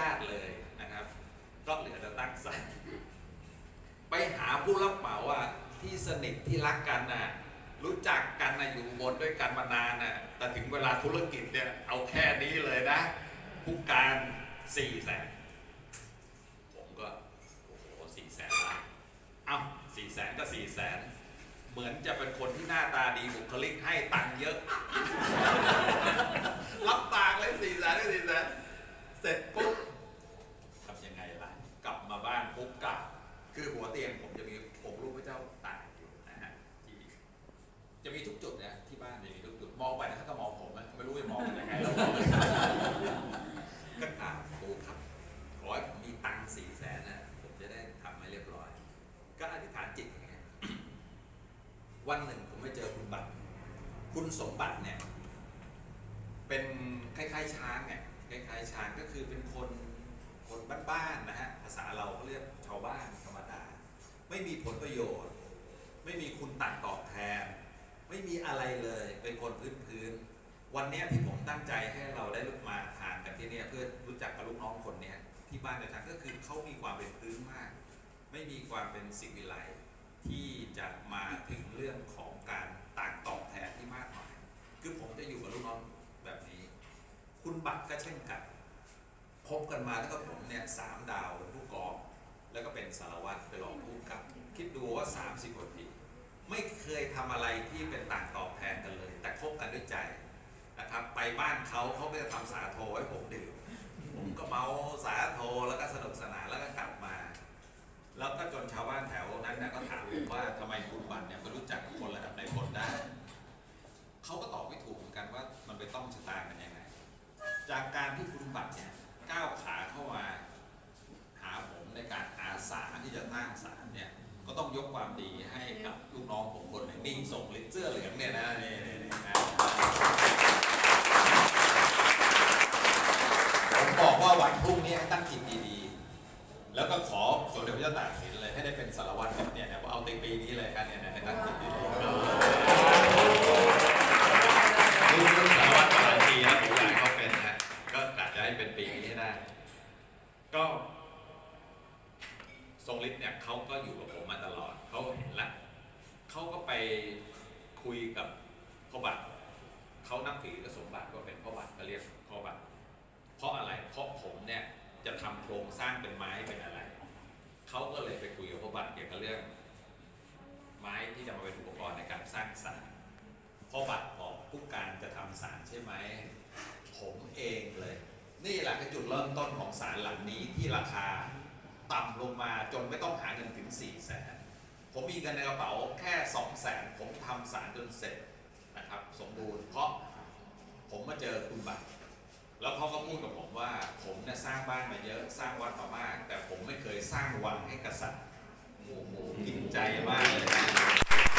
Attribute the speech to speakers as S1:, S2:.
S1: ไหมบอกอนุญาตเลยนะครับ ก็เหลือจะตั้งศาลไปหาผู้รับเหมาอะที่สนิทที่รักกันน่ะรู้จักกันนะอยู่บนด้วยกันมานานน่ะแต่ถึงเวลาธุรกิจเนี่ยเอาแค่นี้เลยนะผู้การสี่แสนผมก็โอ้โหสี่แสนละเอ้าสี่แสนก็สี่แสนเหมือนจะเป็นคนที่หน้าตาดีบุคลิกให้ตังค์เยอะ รับปากเลยสี่แสนก็สี่แสน เสร็จปุ๊บทำยังไงล่ะ กลับมา บ้านปุ๊บกลับคือหัวเตียงผมจะมีองค์รูปพระเจ้าตากอยู่นะฮะที่จะมีทุกจุดนะที่บ้านจะมีทุกจุดมองไปนะถ้าก็มองผมนะไม่รู้จะมองยังไงแล้วมองก็กราบปูครับขอให้ผมมีตังค์สี่แสนนะผมจะได้ทำให้เรียบร้อย ก็อธิษฐานจิตอย่างเงี้ยวันหนึ่งผมไปเจอคุณบัตร คุณสมบัติเนี่ย เป็นคล้ายๆช้างเนี่ยคล้ายๆช้างก็คือเป็นคน คนบ้านๆนะฮะภาษาเราเขาเรียกชาวบ้านธรรมดา ไม่มีผลประโยชน์ ไม่มีคุณต่างตอบแทน ไม่มีอะไรเลยเป็นคนพื้นๆวันนี้ที่ผมตั้งใจให้เราได้ลุกมาทานกันที่นี่เพื่อรู้จักกับลูกน้องคนนี้ที่บ้านเดียวกันก็คือเขามีความเป็นพื้นมาก ไม่มีความเป็นสิ่งวิไลที่จะมาถึงเรื่องของการต่างตอบแทนที่มากมายคือผมจะอยู่กับลูกน้องแบบนี้ คุณบัตรก็เช่นกัน คบกันมาแล้วก็ผมเนี่ยสามดาวเป็นผู้กองแล้วก็เป็นสารวัตรไปรองผู้กับ คิดดูว่า 30กว่าปีไม่เคยทำอะไรที่เป็นต่างตอบแทนกันเลย แต่คบกันด้วยใจนะครับไปบ้านเขาเขาก็จะทำสาโทให้ผมดื่มผมก็เมาสาโทแล้วก็สนุกสนานแล้วก็กลับมา แล้วก็จนชาวบ้านแถวนั้นเนี่ยก็ถามผมว่าทำไมคุณบัตรเนี่ยมารู้จักคนระดับในพลได้เขาก็ตอบไม่ถูกเหมือนกันว่ามันไปต้องชะตากันยังไงจากการที่คุณบัตรเนี่ย ก้าวขาเข้ามาหาผมในการอาสาที่จะตั้งศาลเนี่ยก็ต้องยกความดีให้กับลูกน้องผมคนหนึ่งนิ่งส่งลิเสื้อเหลืองเนี่ยนะนี่นี่นี่นะผมบอกว่าวันพรุ่งนี้ให้ตั้งจิตดีๆ แล้วก็ขอสมเด็จพระเจ้าตากสินเลยให้ได้เป็นสารวัตรเนี่ยเนี่ยเอาในปีนี้เลยกันเนี่ยนะให้ตั้งจิตดีๆ รู้รู้สารวัตรมาหลายปีแล้วผมอยากให้เขาเป็นนะฮะก็กะจะให้เป็นปีนี้ให้ได้ ก็ท รงฤทธิ์เนี่ยเขาก็อยู่กับผมมาตลอดเขาเห็นละเขาก็ไปคุยกับพ่อบัตรเขานับถือกบสมบัติก็เป็นพ่อบัตรก็เรียกพ่อบัตรเพราะอะไรเพราะผมเนี่ยจะทำโครงสร้างเป็นไม้เป็นอะไรเขาก็เลยไปคุยกับพ่อบัตรเกี่ยวกับเรื่อง ไม้ที่จะมาเป็นอุปกรณ์ในการสร้างศาลพอบัตรบอกผู้การจะทำศาลใช่ไหมผมเองเลย นี่แหละคือจุดเริ่มต้นของศาลหลังนี้ที่ราคา ต่ำลงมาจนไม่ต้องหาเงินถึง4ี่แสนผมมีเงินในกระเป๋าแค่2องแสนผมทำสารจนเสร็จนะครับสมบูรณ์เพราะผมมาเจอคุณบัตรแล้วเขาก็พูดกับผมว่าผมเนี่ยสร้างบ้านมาเยอะสร้างวัดมามาก แต่ผมไม่เคยสร้างวังให้กษัตริย์โอ้โหกินใจมากเลยนะ